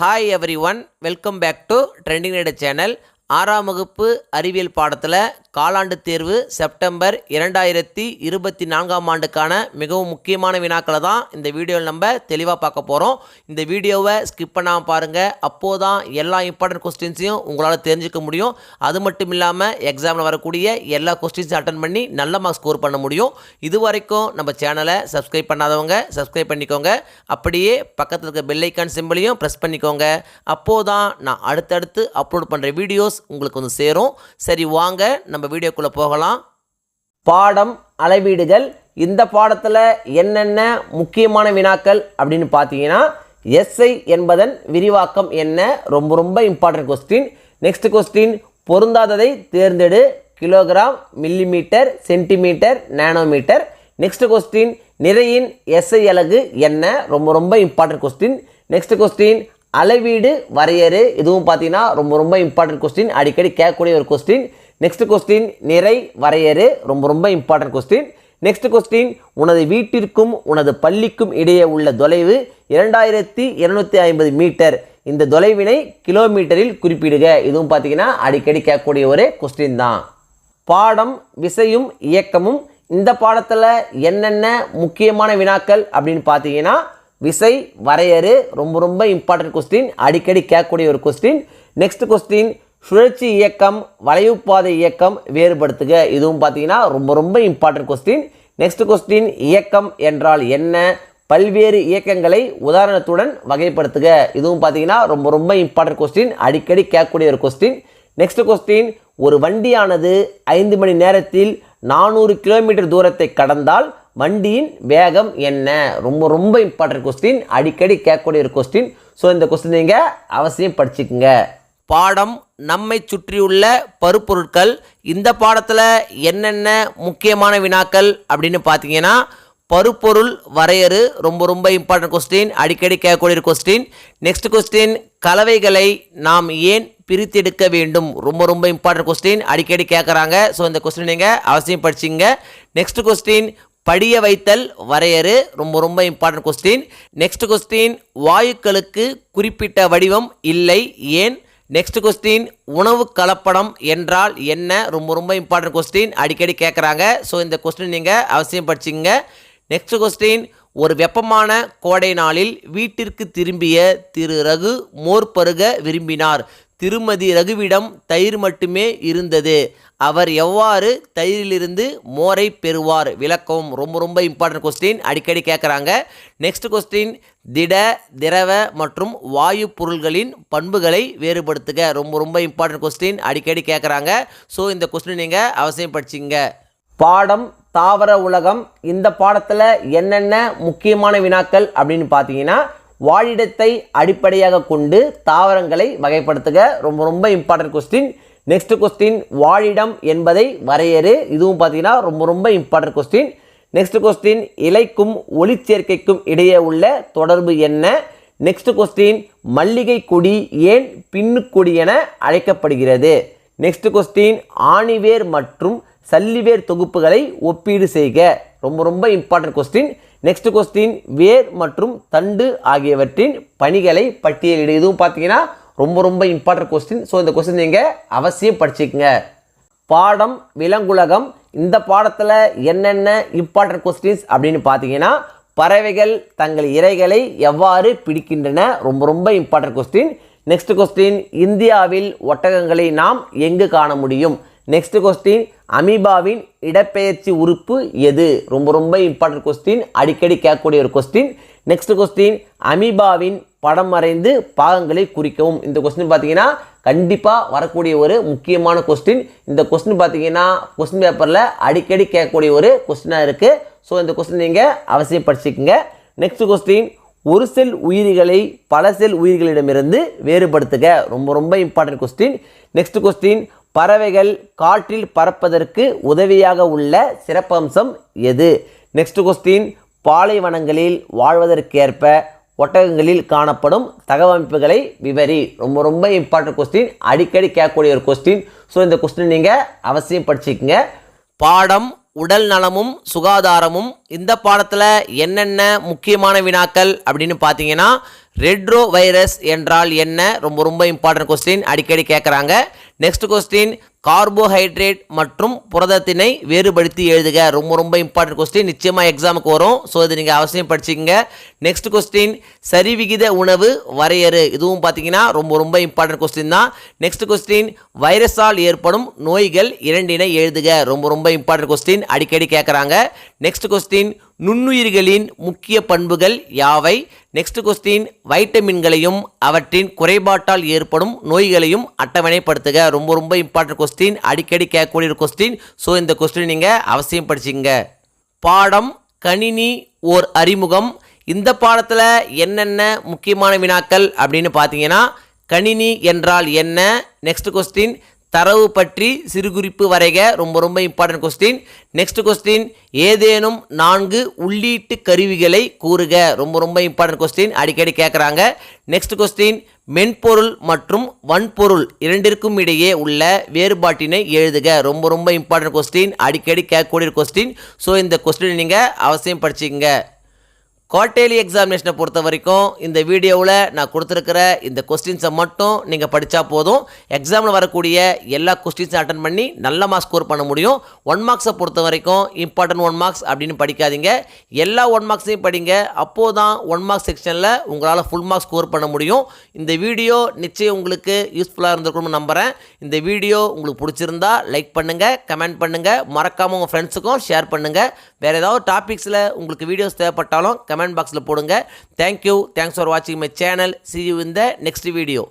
Hi everyone, welcome back to Trending Radar channel. ஆறாம் வகுப்பு அறிவியல் பாடத்தில் காலாண்டு தேர்வு செப்டம்பர் இரண்டாயிரத்தி இருபத்தி நான்காம் ஆண்டுக்கான மிகவும் முக்கியமான வினாக்களை தான் இந்த வீடியோவில் நம்ம தெளிவாக பார்க்க போகிறோம் இந்த வீடியோவை ஸ்கிப் பண்ணாமல் பாருங்கள் அப்போது தான் எல்லா இம்பார்ட்டன்ட் கொஸ்டின்ஸையும் உங்களால் தெரிஞ்சுக்க முடியும். அது மட்டும் இல்லாமல் எக்ஸாமில் வரக்கூடிய எல்லா கொஸ்டின்ஸும் அட்டன் பண்ணி நல்ல மார்க் ஸ்கோர் பண்ண முடியும். இது வரைக்கும் நம்ம சேனலை சப்ஸ்கிரைப் பண்ணாதவங்க சப்ஸ்கிரைப் பண்ணிக்கோங்க. அப்படியே பக்கத்தில் இருக்க பெல்லைக்கான் சிம்பிளையும் ப்ரெஸ் பண்ணிக்கோங்க. அப்போது தான் நான் அடுத்தடுத்து அப்லோட் பண்ணுற வீடியோஸ் உங்களுக்கு வந்து சேரும். சரி வாங்க நம்ம வீடியோக்குள்ளே போகலாம். பாடம் அளவீடுகள். இந்த பாடத்தில் என்னென்ன முக்கியமான வினாக்கள் அப்படின்னு பார்த்தீங்கன்னா எஸ்ஐ என்பதன் விரிவாக்கம் என்ன? ரொம்ப ரொம்ப இம்பார்ட்டன்ட் கொஸ்டின் நெக்ஸ்ட் கொஸ்டின் பொருந்தாததை தேர்ந்தெடு. Kilogram millimetre centimetre nanometre next question நிறையின் SI அலகு என்ன? ரொம்ப ரொம்ப இம்பார்ட்டன்ட் கொஸ்டின் நெக்ஸ்ட் கொஸ்டின் அளவீடு வரையறு இதுவும் பார்த்தீங்கன்னா ரொம்ப ரொம்ப இம்பார்ட்டன்ட் கொஸ்டின் அடிக்கடி கேட்கக்கூடிய ஒரு கொஸ்டின் நெக்ஸ்ட் கொஸ்டின் நிறை வரையறு ரொம்ப ரொம்ப இம்பார்ட்டன்ட் கொஸ்டின் நெக்ஸ்ட் கொஸ்டின் உனது வீட்டிற்கும் உனது பள்ளிக்கும் இடையே உள்ள தொலைவு இரண்டாயிரத்தி இருநூத்தி ஐம்பது மீட்டர். இந்த தொலைவினை கிலோமீட்டரில் குறிப்பிடுக. இதுவும் பார்த்தீங்கன்னா அடிக்கடி கேட்கக்கூடிய ஒரு கொஸ்டின் தான். பாடம் விசையும் இயக்கமும் இந்த பாடத்தில் என்னென்ன முக்கியமான வினாக்கள் அப்படின்னு பார்த்தீங்கன்னா விசை வரையறு ரொம்ப ரொம்ப இம்பார்ட்டன்ட் கொஸ்டின் அடிக்கடி கேட்கக்கூடிய ஒரு கொஸ்டின் நெக்ஸ்ட் கொஸ்டின் சுழற்சி இயக்கம் வளைவுப்பாதை இயக்கம் வேறுபடுத்துக. இதுவும் பார்த்தீங்கன்னா ரொம்ப ரொம்ப இம்பார்ட்டன்ட் கொஸ்டின் நெக்ஸ்ட் கொஸ்டின் இயக்கம் என்றால் என்ன? பல்வேறு இயக்கங்களை உதாரணத்துடன் வகைப்படுத்துக. இதுவும் பார்த்தீங்கன்னா ரொம்ப ரொம்ப இம்பார்ட்டன்ட் கொஸ்டின் அடிக்கடி கேட்கக்கூடிய ஒரு கொஸ்டின் நெக்ஸ்ட் கொஸ்டின் ஒரு வண்டியானது ஐந்து மணி நேரத்தில் நானூறு கிலோமீட்டர் தூரத்தை கடந்தால் வண்டியின் வேகம் என்ன? ரொம்ப ரொம்ப இம்பார்ட்டன்ட் கொஸ்டின் அடிக்கடி கேட்கக்கூடிய ஒரு கொஸ்டின் ஸோ இந்த கொஸ்டின் நீங்கள் அவசியம் படிச்சுக்குங்க. பாடம் நம்மை சுற்றியுள்ள பருப்பொருட்கள் இந்த பாடத்தில் என்னென்ன முக்கியமான வினாக்கள் அப்படின்னு பார்த்தீங்கன்னா பருப்பொருள் வரையறு ரொம்ப ரொம்ப இம்பார்ட்டன்ட் கொஸ்டின் அடிக்கடி கேட்கக்கூடிய கொஸ்டின் நெக்ஸ்ட் கொஸ்டின் கலவைகளை நாம் ஏன் பிரித்தெடுக்க வேண்டும்? ரொம்ப ரொம்ப இம்பார்ட்டன்ட் கொஸ்டின் அடிக்கடி கேட்குறாங்க. ஸோ இந்த கொஸ்டின் நீங்கள் அவசியம் படிச்சிங்க நெக்ஸ்ட் கொஸ்டின் படிய வைத்தல் வரையறு ரொம்ப ரொம்ப இம்பார்ட்டன்ட் கொஸ்டின் நெக்ஸ்ட் கொஸ்டின் வாயுக்களுக்கு குறிப்பிட்ட வடிவம் இல்லை ஏன்? நெக்ஸ்ட் கொஸ்டின் உணவு கலப்படம் என்றால் என்ன? ரொம்ப ரொம்ப இம்பார்ட்டன்ட் கொஸ்டின் அடிக்கடி கேட்குறாங்க ஸோ இந்த கொஸ்டின் நீங்கள் அவசியம் படிச்சிங்க நெக்ஸ்ட் கொஸ்டின் ஒரு வெப்பமான கோடை நாளில் வீட்டிற்கு திரும்பிய திரு ரகு மோர் பருக விரும்பினார். திருமதி ரகுவிடம் தயிர் மட்டுமே இருந்தது. அவர் எவ்வாறு தயிரிலிருந்து மோரை பெறுவார்? விளக்கவும் ரொம்ப ரொம்ப இம்பார்ட்டன்ட் கொஸ்டின் அடிக்கடி கேட்குறாங்க நெக்ஸ்ட் கொஸ்டின் திட திரவ மற்றும் வாயு பொருள்களின் பண்புகளை வேறுபடுத்துக. ரொம்ப ரொம்ப இம்பார்ட்டன்ட் கொஸ்டின் அடிக்கடி கேட்குறாங்க ஸோ இந்த கொஸ்டின் நீங்கள் அவசியம் படிச்சிங்க. பாடம் தாவர உலகம். இந்த பாடத்தில் என்னென்ன முக்கியமான வினாக்கள் அப்படின்னு பார்த்தீங்கன்னா வாழிடத்தை அடிப்படையாக கொண்டு தாவரங்களை வகைப்படுத்துக. ரொம்ப ரொம்ப இம்பார்ட்டன்ட் கொஸ்டின் நெக்ஸ்ட் கொஸ்டின் வாழிடம் என்பதை வரையறு. இதுவும் பார்த்தீங்கன்னா ரொம்ப ரொம்ப இம்பார்ட்டன்ட் கொஸ்டின் நெக்ஸ்ட் கொஸ்டின் இலைக்கும் ஒளிச்சேர்க்கைக்கும் இடையே உள்ள தொடர்பு என்ன? நெக்ஸ்ட் கொஸ்டின் மல்லிகை கொடி ஏன் பின்னுக்கொடி என அழைக்கப்படுகிறது? நெக்ஸ்ட் கொஸ்டின் ஆணிவேர் மற்றும் சல்லிவேர் தொகுப்புகளை ஒப்பீடு செய்க. ரொம்ப ரொம்ப இம்பார்ட்டன்ட் கொஸ்டின் நெக்ஸ்ட் கொஸ்டின் வேர் மற்றும் தண்டு ஆகியவற்றின் பணிகளை பட்டியலிடு. இதுவும் பார்த்தீங்கன்னா ரொம்ப ரொம்ப இம்பார்ட்டன்ட் கொஸ்டின் ஸோ இந்த கொஸ்டின் நீங்கள் அவசியம் படிச்சுக்கங்க. பாடம் விலங்குலகம் இந்த பாடத்தில் என்னென்ன இம்பார்ட்டன்ட் கொஸ்டின்ஸ் அப்படின்னு பார்த்தீங்கன்னா பறவைகள் தங்கள் இறைகளை எவ்வாறு பிடிக்கின்றன? ரொம்ப ரொம்ப இம்பார்ட்டன்ட் கொஸ்டின் நெக்ஸ்ட் கொஸ்டின் இந்தியாவில் ஒட்டகங்களை நாம் எங்கு காண முடியும்? நெக்ஸ்ட் கொஸ்டின் அமீபாவின் இடப்பெயர்ச்சி உறுப்பு எது? ரொம்ப ரொம்ப இம்பார்ட்டன்ட் கொஸ்டின் அடிக்கடி கேட்கக்கூடிய ஒரு கொஸ்டின் நெக்ஸ்ட் கொஸ்டின் அமீபாவின் படம் வரைந்து பாகங்களை குறிக்கவும். இந்த கொஸ்டின் பார்த்தீங்கன்னா கண்டிப்பாக வரக்கூடிய ஒரு முக்கியமான கொஸ்டின் இந்த கொஸ்டின் பார்த்தீங்கன்னா கொஸ்டின் பேப்பரில் அடிக்கடி கேட்கக்கூடிய ஒரு கொஸ்டினாக இருக்குது ஸோ இந்த கொஸ்டின் நீங்கள் அவசியம் படிச்சுக்கோங்க. நெக்ஸ்ட் கொஸ்டின் ஒரு செல் உயிரிகளை பல செல் உயிர்களிடமிருந்து வேறுபடுத்துக. ரொம்ப ரொம்ப இம்பார்ட்டன்ட் கொஸ்டின் நெக்ஸ்ட் கொஸ்டின் பறவைகள் காற்றில் பறப்பதற்கு உதவியாக உள்ள சிறப்பம்சம் எது? நெக்ஸ்ட் கொஸ்டின் பாலைவனங்களில் வாழ்வதற்கேற்ப ஒட்டகங்களில் காணப்படும் தகவமைப்புகளை விவரி. ரொம்ப ரொம்ப இம்பார்ட்டன்ட் கொஸ்டின் அடிக்கடி கேட்கக்கூடிய ஒரு கொஸ்டின் ஸோ இந்த கொஸ்டின் நீங்கள் அவசியம் படிச்சுக்கோங்க. பாடம் உடல் நலமும் சுகாதாரமும் இந்த பாடத்தில் என்னென்ன முக்கியமான வினாக்கள் அப்படின்னு பார்த்தீங்கன்னா ரெட்ரோ வைரஸ் என்றால் என்ன? ரொம்ப ரொம்ப இம்பார்ட்டன்ட் கொஸ்டின் அடிக்கடி கேட்குறாங்க. நெக்ஸ்ட் கொஸ்டின் கார்போஹைட்ரேட் மற்றும் புரதத்தினை வேறுபடுத்தி எழுதுக. ரொம்ப ரொம்ப இம்பார்ட்டன்ட் கொஸ்டின் நிச்சயமாக எக்ஸாமுக்கு வரும். ஸோ இது நீங்கள் அவசியம் படிச்சுக்கங்க. நெக்ஸ்ட் கொஸ்டின் சரிவிகித உணவு வரையறு. இதுவும் பார்த்தீங்கன்னா ரொம்ப ரொம்ப இம்பார்ட்டன்ட் கொஸ்டின் தான். நெக்ஸ்ட் கொஸ்டின் வைரஸால் ஏற்படும் நோய்கள் இரண்டினை எழுதுக. ரொம்ப ரொம்ப இம்பார்ட்டன்ட் கொஸ்டின் அடிக்கடி கேட்குறாங்க நெக்ஸ்ட் கொஸ்டின் நுண்ணுயிர்களின் முக்கிய பண்புகள் யாவை? நெக்ஸ்ட் கொஸ்டின் வைட்டமின்களையும் அவற்றின் குறைபாட்டால் ஏற்படும் நோய்களையும் அட்டவணைப்படுத்துக. ரொம்ப ரொம்ப இம்பார்ட்டன்ட் கொஸ்டின் அடிக்கடி கேட்கக்கூடிய கொஸ்டின் ஸோ இந்த கொஸ்டின் நீங்கள் அவசியம் படிச்சிங்க பாடம் கணினி ஓர் அறிமுகம். இந்த பாடத்தில் என்னென்ன முக்கியமான வினாக்கள் அப்படின்னு பார்த்தீங்கன்னா கணினி என்றால் என்ன? நெக்ஸ்ட் கொஸ்டின் தரவு பற்றி சிறுகுறிப்பு வரைக. ரொம்ப ரொம்ப இம்பார்ட்டன்ட் கொஸ்டின் நெக்ஸ்ட் கொஸ்டின் ஏதேனும் நான்கு உள்ளீட்டு கருவிகளை கூறுக. ரொம்ப ரொம்ப இம்பார்ட்டன்ட் கொஸ்டின் அடிக்கடி கேட்குறாங்க நெக்ஸ்ட் கொஸ்டின் மென்பொருள் மற்றும் வன்பொருள் இரண்டிற்கும் இடையே உள்ள வேறுபாட்டினை எழுதுக. ரொம்ப ரொம்ப இம்பார்ட்டன்ட் கொஸ்டின் அடிக்கடி கேட்கக்கூடிய கொஸ்டின் ஸோ இந்த கொஸ்டின் நீங்கள் அவசியம் படிச்சுக்கங்க. குவார்டேலி எக்ஸாமினேஷனை பொறுத்த வரைக்கும் இந்த வீடியோவில் நான் கொடுத்துருக்கிற இந்த கொஸ்டின்ஸை மட்டும் நீங்கள் படித்தா போதும். எக்ஸாமில் வரக்கூடிய எல்லா கொஸ்டின்ஸும் அட்டன் பண்ணி நல்ல மார்க் ஸ்கோர் பண்ண முடியும். ஒன் மார்க்ஸை பொறுத்த வரைக்கும் இம்பார்ட்டன்ட் ஒன் மார்க்ஸ் அப்படின்னு படிக்காதீங்க. எல்லா ஒன் மார்க்ஸையும் படிங்க. அப்போது தான் ஒன் மார்க்ஸ் செக்ஷனில் உங்களால் ஃபுல் மார்க் ஸ்கோர் பண்ண முடியும். இந்த வீடியோ நிச்சயம் உங்களுக்கு யூஸ்ஃபுல்லாக இருந்திருக்கணும்னு நம்புகிறேன் இந்த வீடியோ உங்களுக்கு பிடிச்சிருந்தா லைக் பண்ணுங்கள் கமெண்ட் பண்ணுங்கள் மறக்காமல் உங்கள் ஃப்ரெண்ட்ஸுக்கும் ஷேர் பண்ணுங்கள் வேறு ஏதாவது டாபிக்ஸில் உங்களுக்கு வீடியோஸ் தேவைப்பட்டாலும் கமெண்ட் பாக்ஸில் போடுங்க. தேங்க்யூ தேங்க்ஸ் ஃபார் வாட்சிங் மை சேனல் சி யூ இந்த நெக்ஸ்ட் வீடியோ